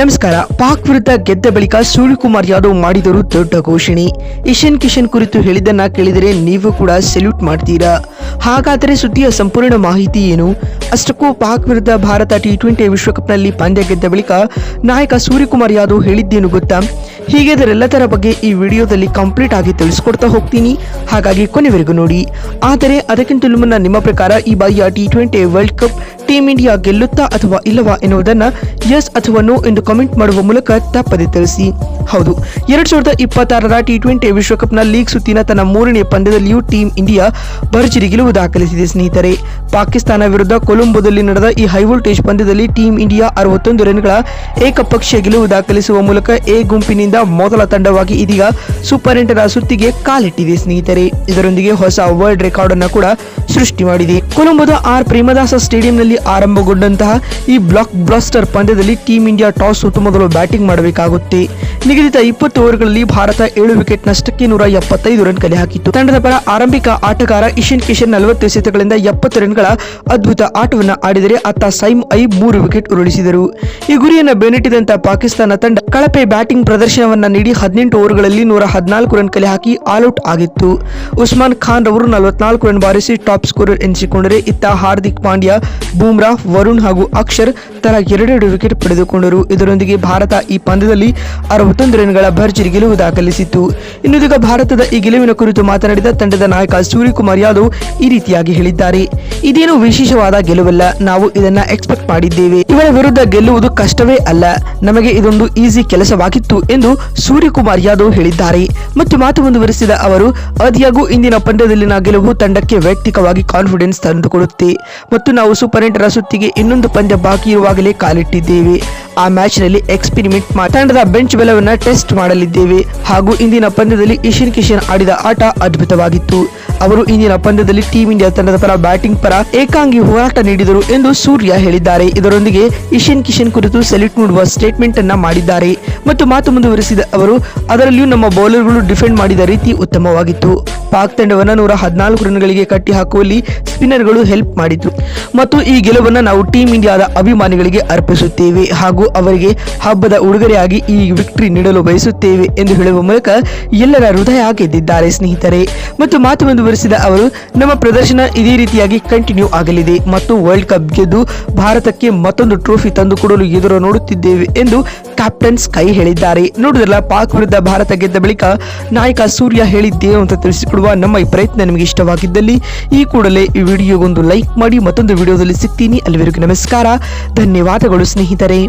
ನಮಸ್ಕಾರ. ಪಾಕ್ ವಿರುದ್ಧ ಗೆದ್ದ ಬಳಿಕ ಸೂರ್ಯಕುಮಾರ್ ಯಾದವ್ ಮಾಡಿದರು ದೊಡ್ಡ ಘೋಷಣೆ. ಇಶನ್ ಕಿಶನ್ ಕುರಿತು ಹೇಳಿದನ್ನ ಕೇಳಿದರೆ ನೀವು ಕೂಡ ಸೆಲ್ಯೂಟ್ ಮಾಡ್ತೀರಾ? ಹಾಗಾದರೆ ಸುದ್ದಿಯ ಸಂಪೂರ್ಣ ಮಾಹಿತಿ ಏನು? ಅಷ್ಟಕ್ಕೂ ಪಾಕ್ ವಿರುದ್ಧ ಭಾರತ ಟಿ ಟ್ವೆಂಟಿ ವಿಶ್ವಕಪ್ನಲ್ಲಿ ಪಂದ್ಯ ಗೆದ್ದ ಬಳಿಕ ನಾಯಕ ಸೂರ್ಯಕುಮಾರ್ ಯಾದವ್ ಹೇಳಿದ್ದೇನು ಗೊತ್ತಾ? ಹೀಗೆ ಇದರೆಲ್ಲದರ ಬಗ್ಗೆ ಈ ವಿಡಿಯೋದಲ್ಲಿ ಕಂಪ್ಲೀಟ್ ಆಗಿ ತಿಳಿಸ್ಕೊಡ್ತಾ ಹೋಗ್ತೀನಿ. ಹಾಗಾಗಿ ಕೊನೆವರೆಗೂ ನೋಡಿ. ಆದರೆ ಅದಕ್ಕಿಂತಲೂ ಮುನ್ನ ನಿಮ್ಮ ಪ್ರಕಾರ ಈ ಬಾರಿಯ T twenty world cup team India ಗೆಲ್ಲುತ್ತಾ ಅಥವಾ ಇಲ್ಲವಾ ಎನ್ನುವುದನ್ನ ಎಸ್ ಅಥವಾ ನೋ ಎಂದು ಕಾಮೆಂಟ್ ಮಾಡುವ ಮೂಲಕ ತಪ್ಪದೆ ತಿಳಿಸಿ. ಹೌದು, ಎರಡ್ ಸಾವಿರದ ಇಪ್ಪತ್ತಾರರ ಟಿ ಟ್ವೆಂಟಿ ವಿಶ್ವಕಪ್ನ ಲೀಗ್ ಸುತ್ತಿನ ತನ್ನ ಮೂರನೇ ಪಂದ್ಯದಲ್ಲಿಯೂ ಟೀಮ್ ಇಂಡಿಯಾ ಭರ್ಜರಿ ಗೆಲುವು ದಾಖಲಿಸಿದೆ ಸ್ನೇಹಿತರೆ. ಪಾಕಿಸ್ತಾನ ವಿರುದ್ಧ ಕೊಲಂಬೋದಲ್ಲಿ ನಡೆದ ಈ ಹೈವೋಲ್ಟೇಜ್ ಪಂದ್ಯದಲ್ಲಿ ಟೀಮ್ ಇಂಡಿಯಾ ಅರವತ್ತೊಂದು ರನ್ಗಳ ಏಕಪಕ್ಷೀಯ ಗೆಲುವು ದಾಖಲಿಸುವ ಮೂಲಕ ಎ ಗುಂಪಿನಿಂದ ಮೊದಲ ತಂಡವಾಗಿ ಇದೀಗ ಸೂಪರ್ ಎಂಟರ ಸುತ್ತಿಗೆ ಕಾಲಿಟ್ಟಿದೆ ಸ್ನೇಹಿತರೆ. ಇದರೊಂದಿಗೆ ಹೊಸ ವರ್ಲ್ಡ್ ರೆಕಾರ್ಡ್ ಅನ್ನು ಕೂಡ ಸೃಷ್ಟಿ ಮಾಡಿದೆ. ಕೊಲಂಬೋದ ಆರ್ ಪ್ರೇಮದಾಸ ಸ್ಟೇಡಿಯಂನಲ್ಲಿ ಆರಂಭಗೊಂಡಂತಹ ಈ ಬ್ಲಾಕ್ ಬ್ಲಾಸ್ಟರ್ ಪಂದ್ಯದಲ್ಲಿ ಟೀಮ್ ಇಂಡಿಯಾ ಟಾಸ್ ಸೋತು ಮೊದಲು ಬ್ಯಾಟಿಂಗ್ ಮಾಡಬೇಕಾಗುತ್ತೆ. ನಿಗದಿತ ಇಪ್ಪತ್ತು ಓವರ್ಗಳಲ್ಲಿ ಭಾರತ ಏಳು ವಿಕೆಟ್ ನಷ್ಟಕ್ಕೆ ನೂರ ಎಪ್ಪತ್ತೈದು ರನ್ ಕಲೆ ಹಾಕಿತ್ತು. ತಂಡದ ಪರ ಆರಂಭಿಕ ಆಟಗಾರ ಇಶನ್ ಕಿಶನ್ ನಲವತ್ತು ಎಸೆತಗಳಿಂದ ಎಪ್ಪತ್ತು ರನ್ಗಳ ಅದ್ಭುತ ಆಟವನ್ನು ಆಡಿದರೆ ಅತ್ತ ಸೈಮ್ ಐ ಮೂರು ವಿಕೆಟ್ ಉರುಳಿಸಿದರು. ಈ ಗುರಿಯನ್ನು ಬೆನ್ನಟ್ಟಿದಂತ ಪಾಕಿಸ್ತಾನ ತಂಡ ಕಳಪೆ ಬ್ಯಾಟಿಂಗ್ ಪ್ರದರ್ಶನವನ್ನ ನೀಡಿ ಹದಿನೆಂಟು ಓವರ್ಗಳಲ್ಲಿ ನೂರ ಹದಿನಾಲ್ಕು ರನ್ ಕಲೆ ಹಾಕಿ ಆಲ್ಔಟ್ ಆಗಿತ್ತು. ಉಸ್ಮಾನ್ ಖಾನ್ ರವರು ನಲವತ್ನಾಲ್ಕು ರನ್ ಬಾರಿಸಿ ಟಾಪ್ ಸ್ಕೋರರ್ ಎನಿಸಿಕೊಂಡರೆ ಇತ್ತ ಹಾರ್ದಿಕ್ ಪಾಂಡ್ಯ, ಬೂಮ್ರಾ, ವರುಣ್ ಹಾಗೂ ಅಕ್ಷರ್ ತಲಾ ಎರಡೆರಡು ವಿಕೆಟ್ ಪಡೆದುಕೊಂಡರು. ಇದರೊಂದಿಗೆ ಭಾರತ ಈ ಪಂದ್ಯದಲ್ಲಿ ಅರವತ್ತೊಂದು ರನ್ಗಳ ಭರ್ಜರಿ ಗೆಲುವು ದಾಖಲಿಸಿತು ಇನ್ನುದೀಗ ಭಾರತದ ಈ ಗೆಲುವಿನ ಕುರಿತು ಮಾತನಾಡಿದ ತಂಡದ ನಾಯಕ ಸೂರ್ಯಕುಮಾರ್ ಯಾದವ್ ಈ ರೀತಿಯಾಗಿ ಹೇಳಿದ್ದಾರೆ. ಇದೇನು ವಿಶೇಷವಾದ ಗೆಲುವಲ್ಲ, ನಾವು ಇದನ್ನ ಎಕ್ಸ್ಪೆಕ್ಟ್ ಮಾಡಿದ್ದೇವೆ. ಇವರ ವಿರುದ್ಧ ಗೆಲ್ಲುವುದು ಕಷ್ಟವೇ ಅಲ್ಲ. ನಮಗೆ ಇದೊಂದು ಈಸಿ ಕೆಲಸವಾಗಿತ್ತು ಎಂದು ಸೂರ್ಯಕುಮಾರ್ ಯಾದವ್ ಹೇಳಿದ್ದಾರೆ. ಮತ್ತು ಮಾತು ಮುಂದುವರಿಸಿದ ಅವರು, ಆದಿಯಾಗೂ ಇಂದಿನ ಪಂದ್ಯದಲ್ಲಿನ ಗೆಲುವು ತಂಡಕ್ಕೆ ವೈಯಕ್ತಿಕವಾಗಿ ಕಾನ್ಫಿಡೆನ್ಸ್ ತಂದುಕೊಡುತ್ತೆ. ಮತ್ತು ನಾವು ಸೂಪರ್ ಎಂಟರ ಸುತ್ತಿಗೆ ಇನ್ನೊಂದು ಪಂದ್ಯ ಬಾಕಿ ಇರುವಾಗಲೇ ಕಾಲಿಟ್ಟಿದ್ದೇವೆ. ಆ ಮ್ಯಾಚ್ನಲ್ಲಿ ಎಕ್ಸ್ಪೆರಿಮೆಂಟ್ ತಂಡದ ಬೆಂಚ್ ಬಲವನ್ನ ಟೆಸ್ಟ್ ಮಾಡಲಿದ್ದೇವೆ. ಹಾಗೂ ಇಂದಿನ ಪಂದ್ಯದಲ್ಲಿ ಇಶನ್ ಕಿಶನ್ ಆಡಿದ ಆಟ ಅದ್ಭುತವಾಗಿತ್ತು. ಅವರು ಇಂದಿನ ಪಂದ್ಯದಲ್ಲಿ ಟೀಂ ಇಂಡಿಯಾ ತಂಡದ ಪರ ಬ್ಯಾಟಿಂಗ್ ಪರ ಏಕಾಂಗಿ ಹೋರಾಟ ನೀಡಿದರು ಎಂದು ಸೂರ್ಯ ಹೇಳಿದ್ದಾರೆ. ಇದರೊಂದಿಗೆ ಇಶನ್ ಕಿಶನ್ ಕುರಿತು ಸೆಲ್ಯೂಟ್ ನೀಡುವ ಸ್ಟೇಟ್ಮೆಂಟ್ ಅನ್ನ ಮಾಡಿದ್ದಾರೆ. ಮತ್ತು ಮಾತು ಮುಂದುವರಿಸಿದ ಅವರು, ಅದರಲ್ಲಿಯೂ ನಮ್ಮ ಬೌಲರ್ಗಳು ಡಿಫೆಂಡ್ ಮಾಡಿದ ರೀತಿ ಉತ್ತಮವಾಗಿತ್ತು. ಪಾಕ್ ತಂಡವನ್ನು ನೂರ ಹದಿನಾಲ್ಕು ರನ್ಗಳಿಗೆ ಕಟ್ಟಿ ಹಾಕುವಲ್ಲಿ ಸ್ಪಿನ್ನರ್ಗಳು ಹೆಲ್ಪ್ ಮಾಡಿದ್ರು. ಮತ್ತು ಈ ಗೆಲುವನ್ನು ನಾವು ಟೀಂ ಇಂಡಿಯಾದ ಅಭಿಮಾನಿಗಳಿಗೆ ಅರ್ಪಿಸುತ್ತೇವೆ ಹಾಗೂ ಅವರಿಗೆ ಹಬ್ಬದ ಉಡುಗೊರೆಯಾಗಿ ಈ ವಿಕ್ಟರಿ ನೀಡಲು ಬಯಸುತ್ತೇವೆ ಎಂದು ಹೇಳುವ ಮೂಲಕ ಎಲ್ಲರ ಹೃದಯ ಗೆದ್ದಿದ್ದಾರೆ ಸ್ನೇಹಿತರೆ. ಮತ್ತು ಮಾತು ಮುಂದುವರಿಸಿದ ಅವರು, ನಮ್ಮ ಪ್ರದರ್ಶನ ಇದೇ ರೀತಿಯಾಗಿ ಕಂಟಿನ್ಯೂ ಆಗಲಿದೆ ಮತ್ತು ವರ್ಲ್ಡ್ ಕಪ್ ಗೆದ್ದು ಭಾರತಕ್ಕೆ ಮತ್ತೊಂದು ಟ್ರೋಫಿ ತಂದುಕೊಡಲು ಎದುರು ನೋಡುತ್ತಿದ್ದೇವೆ ಎಂದು ಕ್ಯಾಪ್ಟನ್ ಸ್ಕೈ ಹೇಳಿದ್ದಾರೆ. ನೋಡಿದ್ರಲ್ಲ, ಪಾಕ್ ವಿರುದ್ಧ ಭಾರತ ಗೆದ್ದ ಬಳಿಕ ನಾಯಕ ಸೂರ್ಯ ಹೇಳಿದ್ದೇನು ಅಂತ ತಿಳಿಸಿಕೊಡುವ ನಮ್ಮ ಈ ಪ್ರಯತ್ನ ನಿಮಗೆ ಇಷ್ಟವಾಗಿದ್ದಲ್ಲಿ, ಈ ಕೂಡಲೇ ಈ ವಿಡಿಯೋಗೊಂದು ಲೈಕ್ ಮಾಡಿ ಮತ್ತೊಂದು ವಿಡಿಯೋದಲ್ಲಿ ಸಿಗ್ತೀನಿ. ಅಲ್ಲಿವರೆಗೂ ನಮಸ್ಕಾರ. ಧನ್ಯವಾದಗಳು ಸ್ನೇಹಿತರೆ.